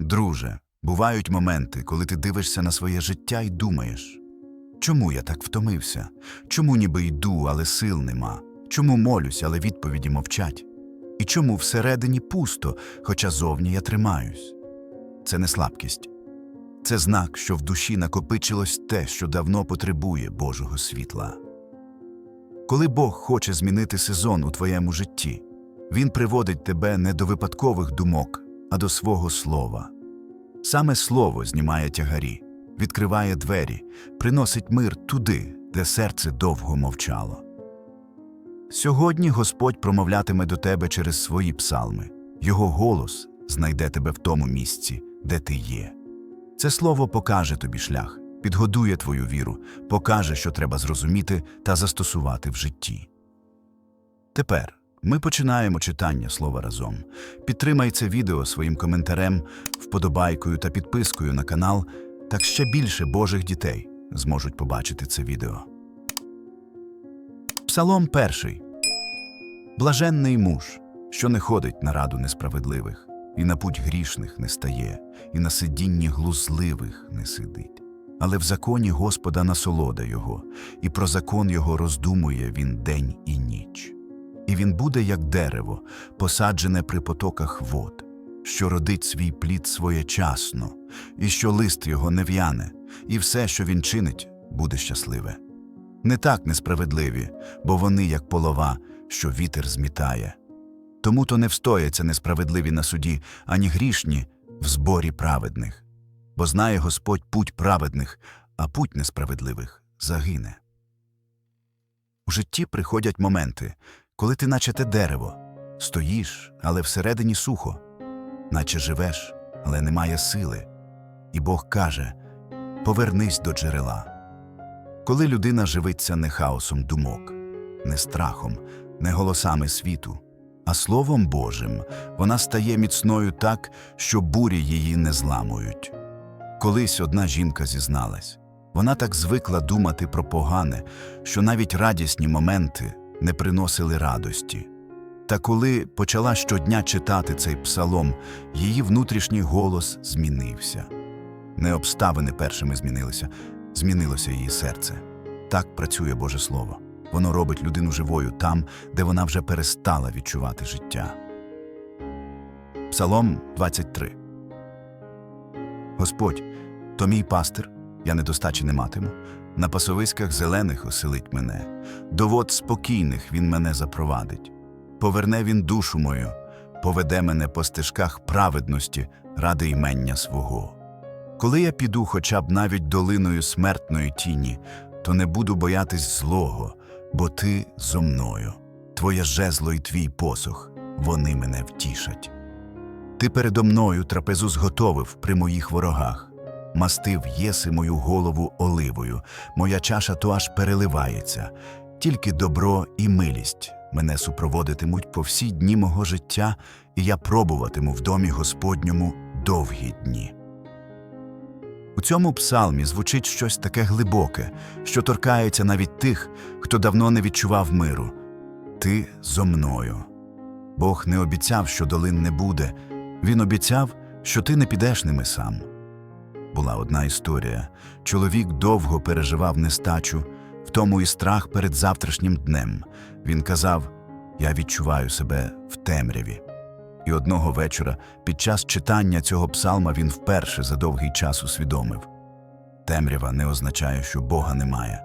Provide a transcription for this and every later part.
Друже, бувають моменти, коли ти дивишся на своє життя і думаєш, чому я так втомився? Чому ніби йду, але сил нема? Чому молюсь, але відповіді мовчать? І чому всередині пусто, хоча зовні я тримаюсь? Це не слабкість. Це знак, що в душі накопичилось те, що давно потребує Божого світла. Коли Бог хоче змінити сезон у твоєму житті, Він приводить тебе не до випадкових думок, а до свого слова. Саме слово знімає тягарі, відкриває двері, приносить мир туди, де серце довго мовчало. Сьогодні Господь промовлятиме до тебе через свої псалми, Його голос знайде тебе в тому місці, де ти є. Це слово покаже тобі шлях, підгодує твою віру, покаже, що треба зрозуміти та застосувати в житті. Тепер ми починаємо читання слова разом. Підтримай це відео своїм коментарем, вподобайкою та підпискою на канал, так ще більше Божих дітей зможуть побачити це відео. Псалом перший. Блаженний муж, що не ходить на раду несправедливих, і на путь грішних не стає, і на сидінні глузливих не сидить. Але в законі Господа насолода його, і про закон його роздумує він день і ніч. І він буде, як дерево, посаджене при потоках вод, що родить свій плід своєчасно, і що лист його не в'яне, і все, що він чинить, буде щасливе. Не так несправедливі, бо вони, як полова, що вітер змітає. Тому то не встояться несправедливі на суді, ані грішні в зборі праведних. Бо знає Господь путь праведних, а путь несправедливих загине. У житті приходять моменти, коли ти, наче те дерево, стоїш, але всередині сухо, наче живеш, але немає сили. І Бог каже Повернись до джерела. Коли людина живиться не хаосом думок, не страхом, не голосами світу, а Словом Божим, вона стає міцною так, що бурі її не зламують. Колись одна жінка зізналась вона так звикла думати про погане, що навіть радісні моменти не приносили радості. Та коли почала щодня читати цей псалом, її внутрішній голос змінився. Не обставини першими змінилися, змінилося її серце. Так працює Боже Слово. Воно робить людину живою там, де вона вже перестала відчувати життя. Псалом 23 Господь, то мій пастир, я недостачі не матиму. На пасовиськах зелених оселить мене, до вод спокійних він мене запровадить. Поверне він душу мою, поведе мене по стежках праведності ради імення свого. Коли я піду хоча б навіть долиною смертної тіні, то не буду боятись злого, бо ти зо мною. Твоє жезло і твій посох, вони мене втішать. Ти передо мною трапезу зготовив при моїх ворогах, мастив єси мою голову оливою, моя чаша то аж переливається, тільки добро і милість мене супроводитимуть по всі дні мого життя, і я пробуватиму в домі Господньому довгі дні. У цьому псалмі звучить щось таке глибоке, що торкається навіть тих, хто давно не відчував миру. Ти зо мною. Бог не обіцяв, що долин не буде, він обіцяв, що ти не підеш ними сам. Була одна історія. Чоловік довго переживав нестачу, в тому і страх перед завтрашнім днем. Він казав: Я відчуваю себе в темряві. І одного вечора, під час читання цього псалма, він вперше за довгий час усвідомив темрява не означає, що Бога немає.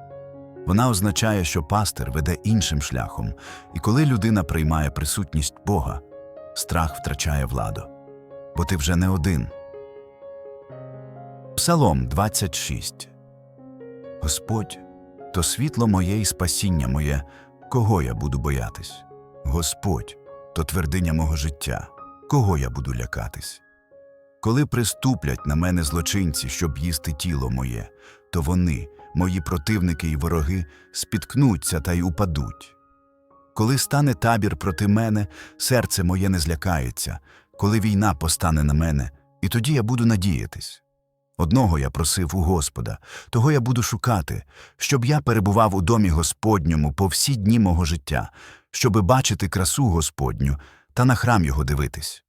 Вона означає, що пастир веде іншим шляхом, і коли людина приймає присутність Бога, страх втрачає владу. Бо ти вже не один. Псалом 26 Господь то світло моє і спасіння моє, кого я буду боятись? Господь то твердиня мого життя, кого я буду лякатись? Коли приступлять на мене злочинці, щоб їсти тіло моє, то вони, мої противники і вороги, спіткнуться та й упадуть. Коли стане табір проти мене, серце моє не злякається, коли війна постане на мене, і тоді я буду надіятись. Одного я просив у Господа, того я буду шукати, щоб я перебував у домі Господньому по всі дні мого життя, щоби бачити красу Господню та на храм його дивитись.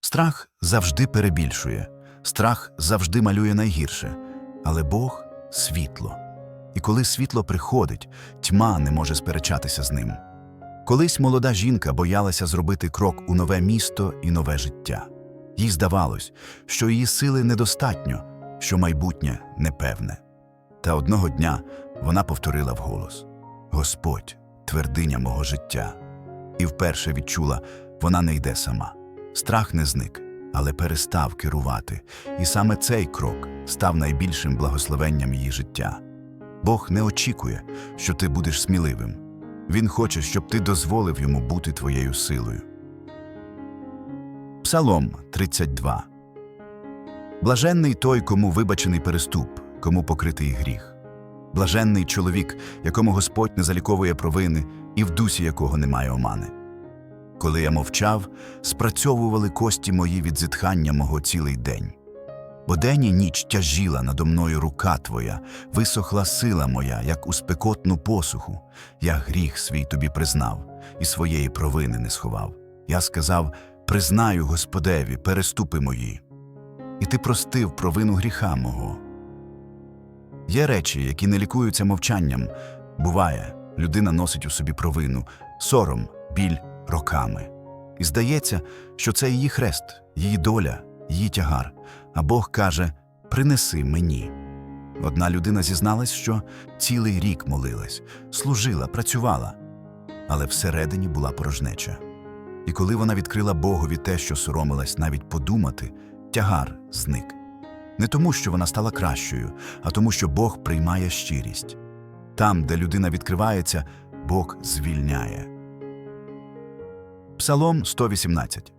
Страх завжди перебільшує, страх завжди малює найгірше, але Бог світло. І коли світло приходить, тьма не може сперечатися з ним. Колись молода жінка боялася зробити крок у нове місто і нове життя. Їй здавалось, що її сили недостатньо, що майбутнє непевне. Та одного дня вона повторила вголос Господь, твердиня мого життя. І вперше відчула, вона не йде сама. Страх не зник, але перестав керувати, і саме цей крок став найбільшим благословенням її життя. Бог не очікує, що ти будеш сміливим. Він хоче, щоб ти дозволив йому бути твоєю силою. Псалом 32 Блаженний той, кому вибачений переступ, кому покритий гріх. Блаженний чоловік, якому Господь не заліковує провини і в дусі якого немає омани. Коли я мовчав, спрацьовували кості мої від зітхання мого цілий день. Бо день і ніч тяжіла надо мною рука твоя, висохла сила моя, як у спекотну посуху. Я гріх свій тобі признав, і своєї провини не сховав. Я сказав: Признаю Господеві, переступи мої. І ти простив провину гріха мого. Є речі, які не лікуються мовчанням. Буває, людина носить у собі провину, сором, біль роками. І здається, що це її хрест, її доля, її тягар. А Бог каже: Принеси мені. Одна людина зізналась, що цілий рік молилась, служила, працювала, але всередині була порожнеча. І коли вона відкрила Богові те, що соромилась навіть подумати, тягар зник. Не тому, що вона стала кращою, а тому, що Бог приймає щирість. Там, де людина відкривається, Бог звільняє. Псалом 118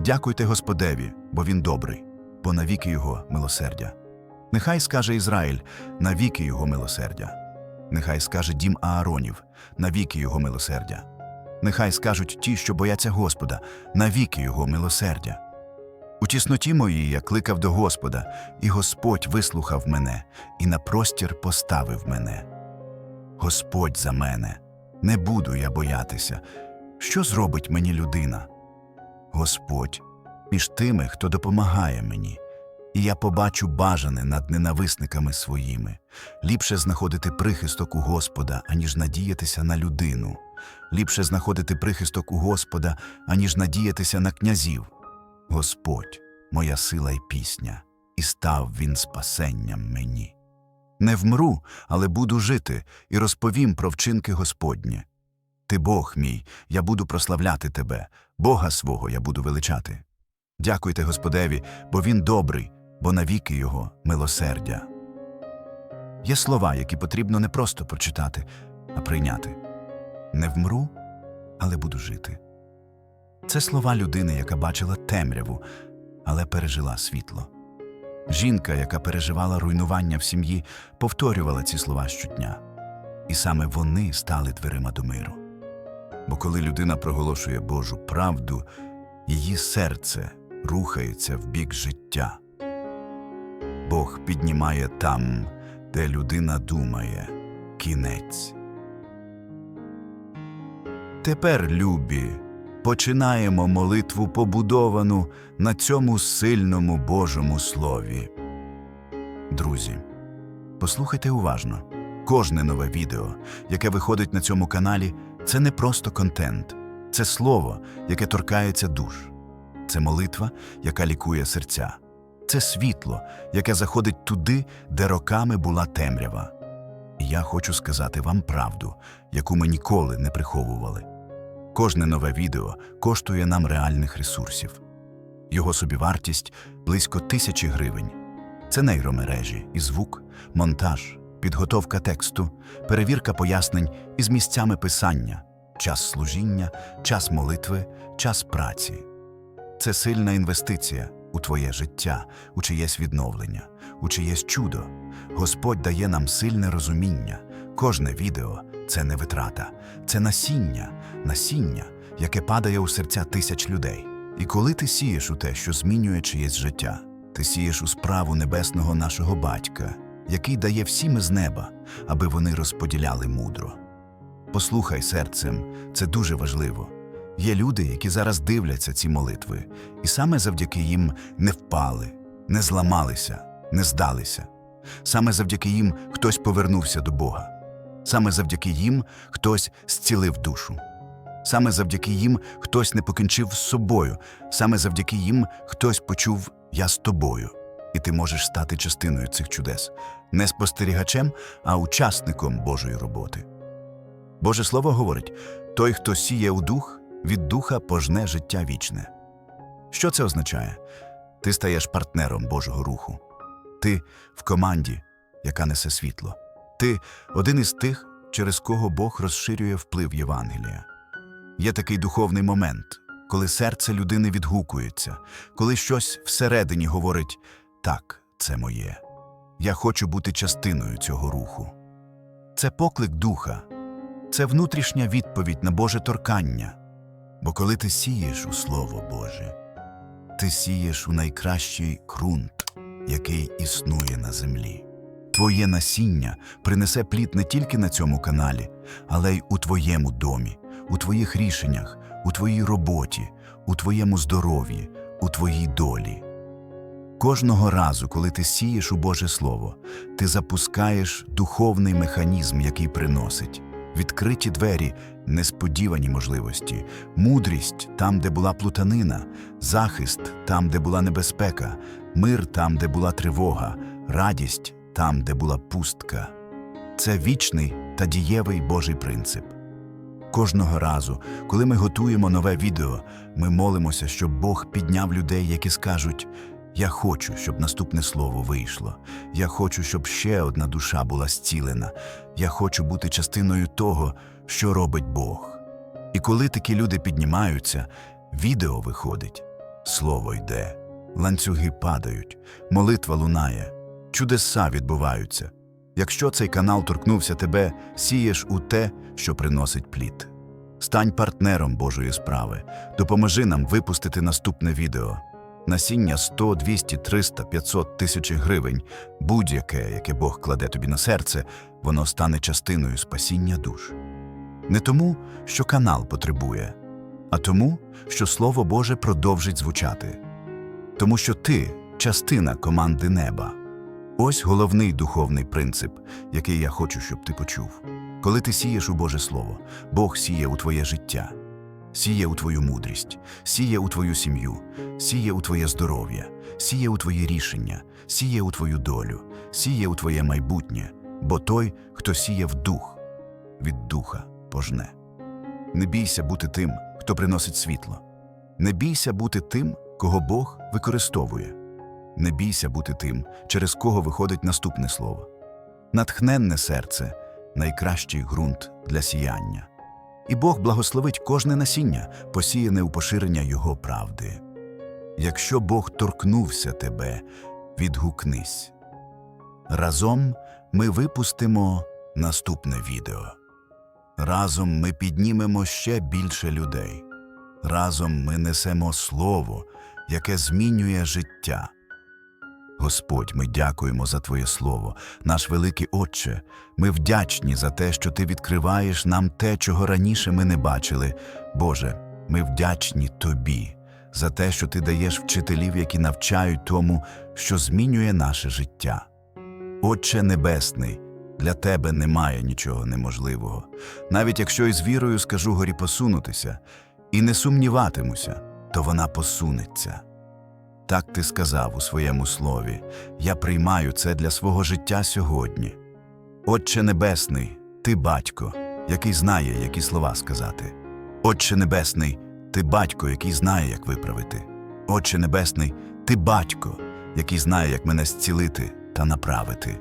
Дякуйте Господеві, бо він добрий, бо навіки його милосердя. Нехай скаже Ізраїль, навіки його милосердя. Нехай скаже дім Ааронів, навіки його милосердя. Нехай скажуть ті, що бояться Господа, навіки його милосердя. У тісноті моїй я кликав до Господа, і Господь вислухав мене, і на простір поставив мене. Господь за мене, не буду я боятися. Що зробить мені людина? Господь між тими, хто допомагає мені, і я побачу бажане над ненависниками своїми. Ліпше знаходити прихисток у Господа, аніж надіятися на людину. Ліпше знаходити прихисток у Господа, аніж надіятися на князів. Господь, моя сила й пісня, і став він спасенням мені. Не вмру, але буду жити, і розповім про вчинки Господні. Ти Бог мій, я буду прославляти тебе, Бога свого я буду величати. Дякуйте Господеві, бо Він добрий, бо навіки Його милосердя. Є слова, які потрібно не просто прочитати, а прийняти. Не вмру, але буду жити. Це слова людини, яка бачила темряву, але пережила світло. Жінка, яка переживала руйнування в сім'ї, повторювала ці слова щодня. І саме вони стали дверима до миру. Бо коли людина проголошує Божу правду, її серце рухається в бік життя. Бог піднімає там, де людина думає кінець. Тепер, любі, починаємо молитву побудовану на цьому сильному Божому слові. Друзі, послухайте уважно. Кожне нове відео, яке виходить на цьому каналі, це не просто контент, це слово, яке торкається душ, це молитва, яка лікує серця, це світло, яке заходить туди, де роками була темрява. І я хочу сказати вам правду, яку ми ніколи не приховували. Кожне нове відео коштує нам реальних ресурсів. Його собівартість близько тисячі гривень. Це нейромережі і звук, монтаж, підготовка тексту, перевірка пояснень із місцями писання, час служіння, час молитви, час праці. Це сильна інвестиція у твоє життя, у чиєсь відновлення, у чиєсь чудо. Господь дає нам сильне розуміння. Кожне відео це не витрата, це насіння, насіння, яке падає у серця тисяч людей. І коли ти сієш у те, що змінює чиєсь життя, ти сієш у справу небесного нашого батька, який дає всім із неба, аби вони розподіляли мудро. Послухай серцем, це дуже важливо. Є люди, які зараз дивляться ці молитви, і саме завдяки їм не впали, не зламалися, не здалися. Саме завдяки їм хтось повернувся до Бога. Саме завдяки їм хтось зцілив душу. Саме завдяки їм хтось не покінчив з собою. Саме завдяки їм хтось почув Я з тобою. І ти можеш стати частиною цих чудес, не спостерігачем, а учасником Божої роботи. Боже Слово говорить: той, хто сіє у дух, від духа пожне життя вічне. Що це означає? Ти стаєш партнером Божого руху. Ти в команді, яка несе світло. Ти один із тих, через кого Бог розширює вплив Євангелія. Є такий духовний момент, коли серце людини відгукується, коли щось всередині говорить так, це моє. Я хочу бути частиною цього руху. Це поклик духа, це внутрішня відповідь на Боже торкання. Бо коли ти сієш у Слово Боже, ти сієш у найкращий ґрунт, який існує на землі. Твоє насіння принесе плід не тільки на цьому каналі, але й у твоєму домі, у твоїх рішеннях, у твоїй роботі, у твоєму здоров'ї, у твоїй долі. Кожного разу, коли ти сієш у Боже Слово, ти запускаєш духовний механізм, який приносить. Відкриті двері, несподівані можливості, мудрість там, де була плутанина, захист там, де була небезпека, мир там, де була тривога, радість там, де була пустка. Це вічний та дієвий Божий принцип. Кожного разу, коли ми готуємо нове відео, ми молимося, щоб Бог підняв людей, які скажуть: Я хочу, щоб наступне слово вийшло. Я хочу, щоб ще одна душа була зцілена. Я хочу бути частиною того, що робить Бог. І коли такі люди піднімаються, відео виходить, слово йде, ланцюги падають, молитва лунає, чудеса відбуваються. Якщо цей канал торкнувся тебе, сієш у те, що приносить плід. Стань партнером Божої справи, допоможи нам випустити наступне відео. Насіння 100, 200, 300, 500 тисяч гривень, будь-яке, яке Бог кладе тобі на серце, воно стане частиною спасіння душ. Не тому, що канал потребує, а тому, що Слово Боже продовжить звучати. Тому що ти частина команди неба. Ось головний духовний принцип, який я хочу, щоб ти почув. Коли ти сієш у Боже Слово, Бог сіє у твоє життя, сіє у твою мудрість, сіє у твою сім'ю, сіє у твоє здоров'я, сіє у твої рішення, сіє у твою долю, сіє у твоє майбутнє, бо той, хто сіє в дух, від духа пожне. Не бійся бути тим, хто приносить світло. Не бійся бути тим, кого Бог використовує. Не бійся бути тим, через кого виходить наступне слово. Натхненне серце найкращий ґрунт для сіяння. І Бог благословить кожне насіння, посіяне у поширення Його правди. Якщо Бог торкнувся тебе, відгукнись. Разом ми випустимо наступне відео. Разом ми піднімемо ще більше людей. Разом ми несемо слово, яке змінює життя. Господь, ми дякуємо за Твоє Слово, наш великий Отче. Ми вдячні за те, що Ти відкриваєш нам те, чого раніше ми не бачили. Боже, ми вдячні Тобі за те, що Ти даєш вчителів, які навчають тому, що змінює наше життя. Отче Небесний, для Тебе немає нічого неможливого. Навіть якщо із вірою скажу горі посунутися, і не сумніватимуся, то вона посунеться. Так ти сказав у своєму слові, я приймаю це для свого життя сьогодні. Отче Небесний, ти батько, який знає, які слова сказати. Отче Небесний, ти батько, який знає, як виправити. Отче Небесний, ти батько, який знає, як мене зцілити та направити.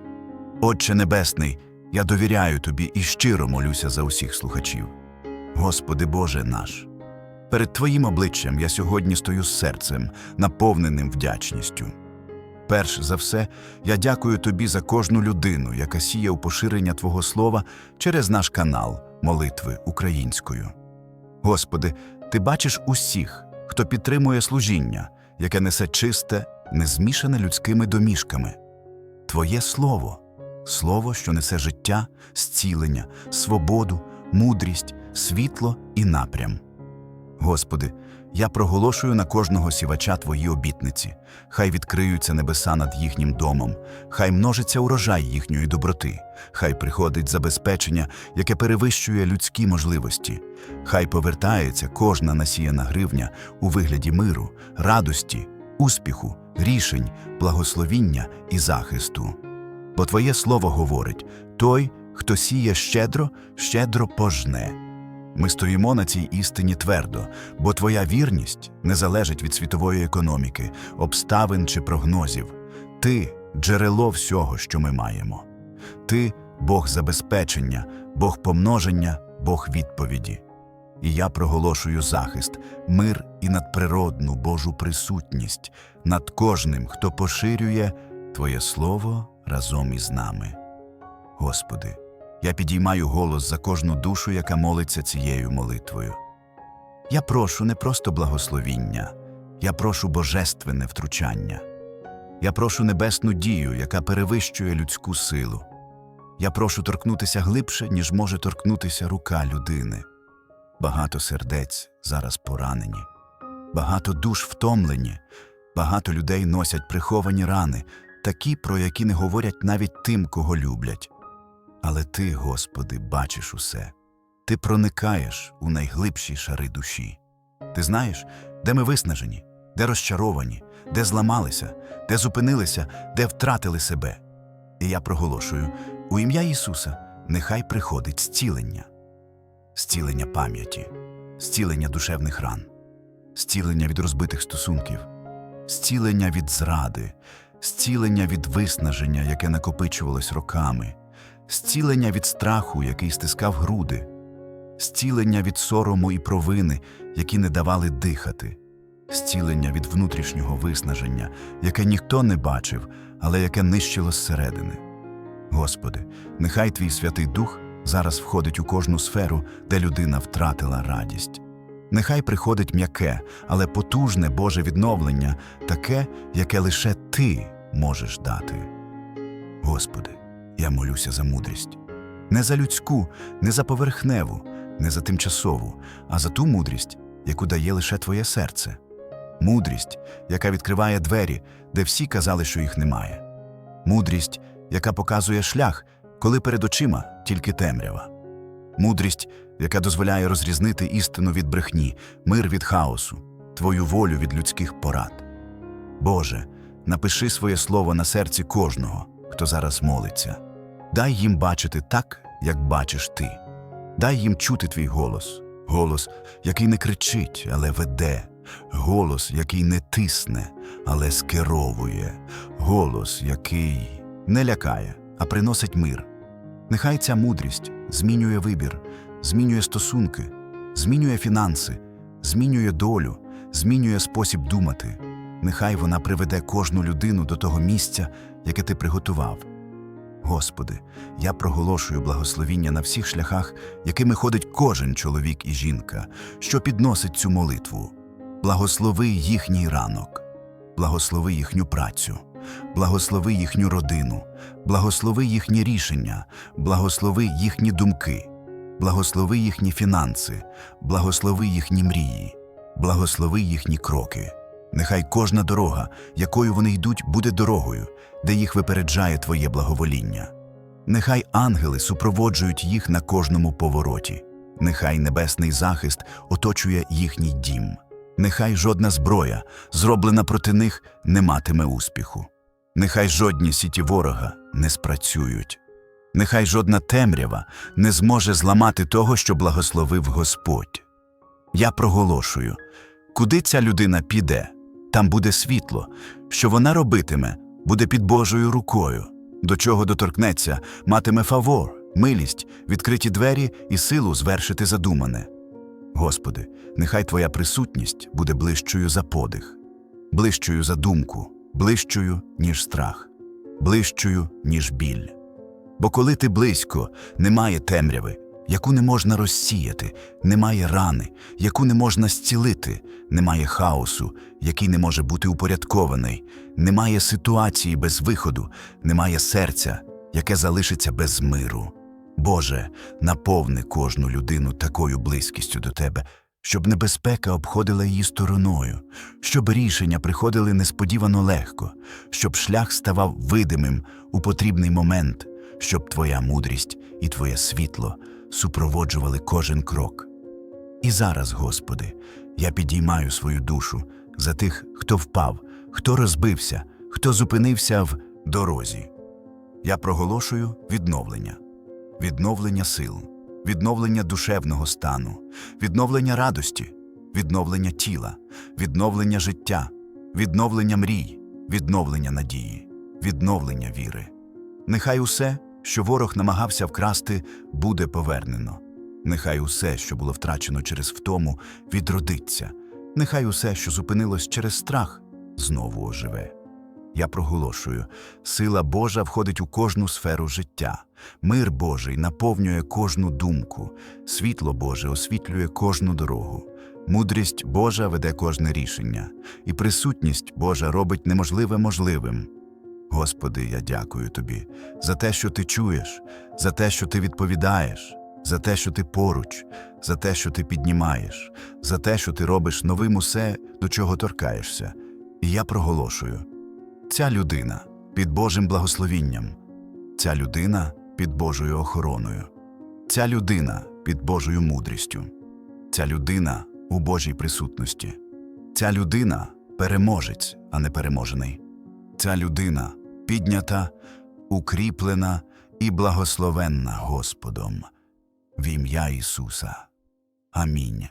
Отче Небесний, я довіряю тобі і щиро молюся за усіх слухачів. Господи Боже наш. Перед Твоїм обличчям я сьогодні стою з серцем, наповненим вдячністю. Перш за все, я дякую Тобі за кожну людину, яка сіє у поширення Твого Слова через наш канал Молитви українською. Господи, Ти бачиш усіх, хто підтримує служіння, яке несе чисте, не змішане людськими домішками. Твоє Слово, Слово, що несе життя, зцілення, свободу, мудрість, світло і напрям. Господи, я проголошую на кожного сівача Твої обітниці. Хай відкриються небеса над їхнім домом, хай множиться урожай їхньої доброти, хай приходить забезпечення, яке перевищує людські можливості. Хай повертається кожна насіяна гривня у вигляді миру, радості, успіху, рішень, благословіння і захисту. Бо Твоє слово говорить: той, хто сіє щедро, щедро пожне. Ми стоїмо на цій істині твердо, бо твоя вірність не залежить від світової економіки, обставин чи прогнозів. Ти джерело всього, що ми маємо. Ти Бог забезпечення, Бог помноження, Бог відповіді. І я проголошую захист, мир і надприродну Божу присутність над кожним, хто поширює Твоє Слово разом із нами. Господи, я підіймаю голос за кожну душу, яка молиться цією молитвою. Я прошу не просто благословіння, я прошу божественне втручання. Я прошу небесну дію, яка перевищує людську силу. Я прошу торкнутися глибше, ніж може торкнутися рука людини. Багато сердець зараз поранені, багато душ втомлені, багато людей носять приховані рани, такі, про які не говорять навіть тим, кого люблять. Але ти, Господи, бачиш усе. Ти проникаєш у найглибші шари душі. Ти знаєш, де ми виснажені, де розчаровані, де зламалися, де зупинилися, де втратили себе. І я проголошую у ім'я Ісуса нехай приходить зцілення, зцілення пам'яті, зцілення душевних ран, зцілення від розбитих стосунків, зцілення від зради, зцілення від виснаження, яке накопичувалось роками, зцілення від страху, який стискав груди, зцілення від сорому і провини, які не давали дихати, зцілення від внутрішнього виснаження, яке ніхто не бачив, але яке нищило зсередини. Господи, нехай Твій Святий Дух зараз входить у кожну сферу, де людина втратила радість. Нехай приходить м'яке, але потужне Боже відновлення, таке, яке лише Ти можеш дати. Господи, я молюся за мудрість. Не за людську, не за поверхневу, не за тимчасову, а за ту мудрість, яку дає лише Твоє серце. Мудрість, яка відкриває двері, де всі казали, що їх немає. Мудрість, яка показує шлях, коли перед очима тільки темрява. Мудрість, яка дозволяє розрізнити істину від брехні, мир від хаосу, Твою волю від людських порад. Боже, напиши своє слово на серці кожного, хто зараз молиться. Дай їм бачити так, як бачиш ти. Дай їм чути твій голос, голос, який не кричить, але веде, голос, який не тисне, але скеровує, голос, який не лякає, а приносить мир. Нехай ця мудрість змінює вибір, змінює стосунки, змінює фінанси, змінює долю, змінює спосіб думати. Нехай вона приведе кожну людину до того місця, яке ти приготував. Господи, я проголошую благословіння на всіх шляхах, якими ходить кожен чоловік і жінка, що підносить цю молитву. Благослови їхній ранок, благослови їхню працю, благослови їхню родину, благослови їхні рішення, благослови їхні думки, благослови їхні фінанси, благослови їхні мрії, благослови їхні кроки. Нехай кожна дорога, якою вони йдуть, буде дорогою, де їх випереджає Твоє благовоління. Нехай ангели супроводжують їх на кожному повороті. Нехай небесний захист оточує їхній дім. Нехай жодна зброя, зроблена проти них, не матиме успіху. Нехай жодні сіті ворога не спрацюють. Нехай жодна темрява не зможе зламати того, що благословив Господь. Я проголошую, куди ця людина піде, там буде світло, що вона робитиме, буде під Божою рукою, до чого доторкнеться, матиме фавор, милість, відкриті двері і силу звершити задумане. Господи, нехай Твоя присутність буде ближчою за подих, ближчою за думку, ближчою, ніж страх, ближчою, ніж біль. Бо коли ти близько, немає темряви, яку не можна розсіяти, немає рани, яку не можна зцілити, немає хаосу, який не може бути упорядкований, немає ситуації без виходу, немає серця, яке залишиться без миру. Боже, наповни кожну людину такою близькістю до Тебе, щоб небезпека обходила її стороною, щоб рішення приходили несподівано легко, щоб шлях ставав видимим у потрібний момент, щоб твоя мудрість і твоє світло супроводжували кожен крок. І зараз, Господи, я підіймаю свою душу за тих, хто впав, хто розбився, хто зупинився в дорозі. Я проголошую відновлення, відновлення сил, відновлення душевного стану, відновлення радості, відновлення тіла, відновлення життя, відновлення мрій, відновлення надії, відновлення віри. Нехай усе, що ворог намагався вкрасти, буде повернено. Нехай усе, що було втрачено через втому, відродиться. Нехай усе, що зупинилось через страх, знову оживе. Я проголошую, сила Божа входить у кожну сферу життя, мир Божий наповнює кожну думку, світло Боже освітлює кожну дорогу, мудрість Божа веде кожне рішення, і присутність Божа робить неможливе можливим. Господи, я дякую Тобі за те, що Ти чуєш, за те, що Ти відповідаєш, за те, що Ти поруч, за те, що Ти піднімаєш, за те, що Ти робиш новим усе, до чого торкаєшся. І я проголошую. Ця людина під Божим благословінням, ця людина під Божою охороною, ця людина під Божою мудрістю, ця людина у Божій присутності, ця людина переможець, а не переможений, ця людина піднята, укріплена і благословенна Господом в ім'я Ісуса. Амінь.